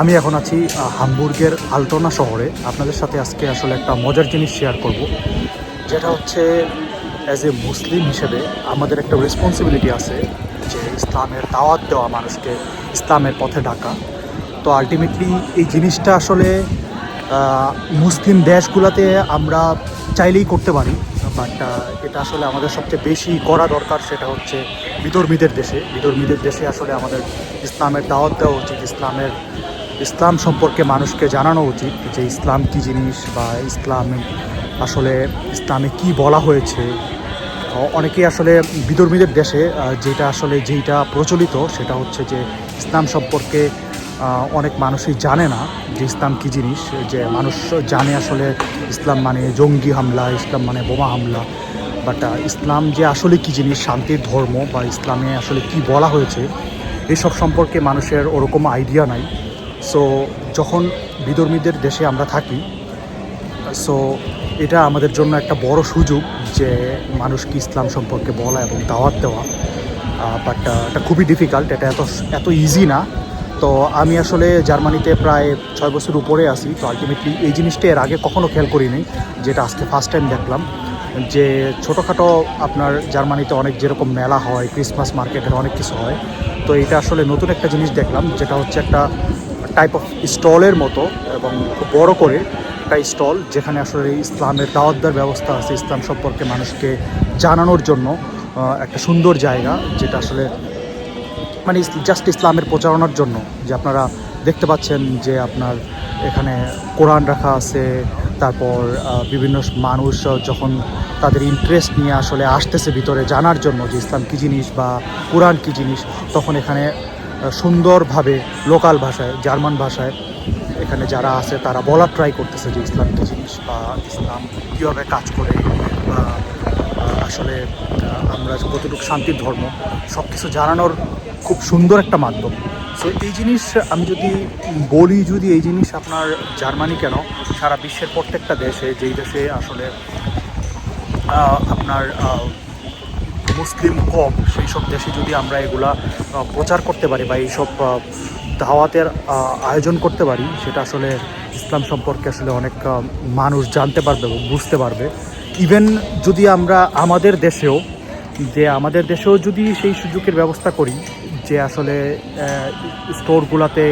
আমি এখন আছি হামবুর্গের আলটোনা শহরে। আপনাদের সাথে আজকে আসলে একটা মজার জিনিস শেয়ার করব, যেটা হচ্ছে অ্যাজ এ মুসলিম হিসেবে আমাদের একটা রেসপন্সিবিলিটি আছে যে ইসলামের দাওয়াত দেওয়া মানুষকে ইসলামের পথে ডাকা। তো আলটিমেটলি এই জিনিসটা আসলে মুসলিম দেশগুলোতে আমরা চাইলেই করতে পারি বাট এটা আসলে আমাদের সবচেয়ে বেশি করা দরকার সেটা হচ্ছে বিধর্মীদের দেশে। বিধর্মীদের দেশে আসলে আমাদের ইসলামের দাওয়াত দেওয়া উচিত, ইসলামের ইসলাম সম্পর্কে মানুষকে জানানো উচিত যে ইসলাম কী জিনিস বা ইসলাম আসলে ইসলামে কি বলা হয়েছে। অনেকেই আসলে বিধর্মীদের দেশে যেটা আসলে যেইটা প্রচলিত সেটা হচ্ছে যে ইসলাম সম্পর্কে অনেক মানুষই জানে না যে ইসলাম কী জিনিস, যে মানুষ জানে আসলে ইসলাম মানে জঙ্গি হামলা, ইসলাম মানে বোমা হামলা। বাট ইসলাম যে আসলে কী জিনিস, শান্তির ধর্ম বা ইসলামে আসলে কি বলা হয়েছে, এসব সম্পর্কে মানুষের ওরকম আইডিয়া নাই। সো যখন বিধর্মীদের দেশে আমরা থাকি সো এটা আমাদের জন্য একটা বড় সুযোগ যে মানুষকে ইসলাম সম্পর্কে বলা এবং দাওয়াত দেওয়া বাট এটা খুবই ডিফিকাল্ট এটা এত এত ইজি না। তো আমি আসলে জার্মানিতে প্রায় ছয় বছর উপরে আছি, তো আলটিমেটলি এই জিনিসটা এর আগে কখনো খেয়াল করিনি, যেটা আজকে ফার্স্ট টাইম দেখলাম। যে ছোটোখাটো আপনার জার্মানিতে অনেক যেরকম মেলা হয় ক্রিসমাস মার্কেটের অনেক কিছু হয়, তো এটা আসলে নতুন একটা জিনিস দেখলাম, যেটা হচ্ছে একটা টাইপ অফ স্টলের মতো এবং বড় করে একটা স্টল যেখানে আসলে ইসলামের দাওয়াত দেওয়ার ব্যবস্থা আছে, ইসলাম সম্পর্কে মানুষকে জানানোর জন্য একটা সুন্দর জায়গা যেটা আসলে মানে জাস্ট ইসলামের প্রচারণার জন্য। যে আপনারা দেখতে পাচ্ছেন যে আপনার এখানে কোরআন রাখা আছে, তারপর বিভিন্ন মানুষ যখন তাদের ইন্টারেস্ট নিয়ে আসলে আসতেছে ভিতরে জানার জন্য যে ইসলাম কী জিনিস বা কোরআন কী জিনিস, তখন এখানে সুন্দরভাবে লোকাল ভাষায়, জার্মান ভাষায় এখানে যারা আছে, তারা বলার ট্রাই করতেছে যে ইসলাম কী জিনিস বা ইসলাম কীভাবে কাজ করে বা আসলে আমরা কতটুকু শান্তির ধর্ম সব কিছু জানানোর খুব সুন্দর একটা মাধ্যম। সো এই জিনিস আমি যদি বলি, যদি এই জিনিস আপনার জার্মানি কেন, সারা বিশ্বের প্রত্যেকটা দেশে, যেই দেশে আসলে আপনার মুসলিম কম সেই সব দেশে যদি আমরা এগুলা প্রচার করতে পারি বা এইসব দাওয়াতের আয়োজন করতে পারি, সেটা আসলে ইসলাম সম্পর্কে আসলে অনেক মানুষ জানতে পারবে বুঝতে পারবে। ইভেন যদি আমরা আমাদের দেশেও, যে আমাদের দেশেও যদি সেই সুযোগের ব্যবস্থা করি, যে আসলে স্টোরগুলোতে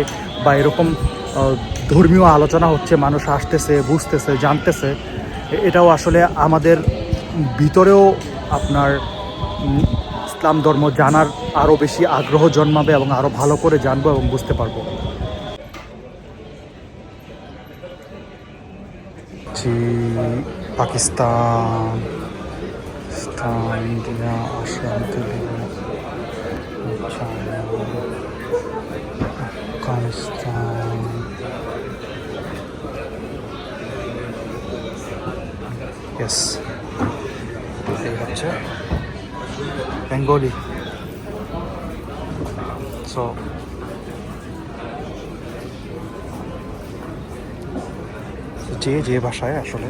বা এরকম ধর্মীয় আলোচনা হচ্ছে, মানুষ আসতেছে, বুঝতেছে, জানতেছে এটাও আসলে আমাদের ভিতরেও আপনার ইসলাম ধর্ম জানার আরও বেশি আগ্রহ জন্মাবে এবং আরও ভালো করে জানব এবং বুঝতে পারব। পাকিস্তান আফগানিস্তান। ইয়েস এই So যে যে ভাষায় আসলে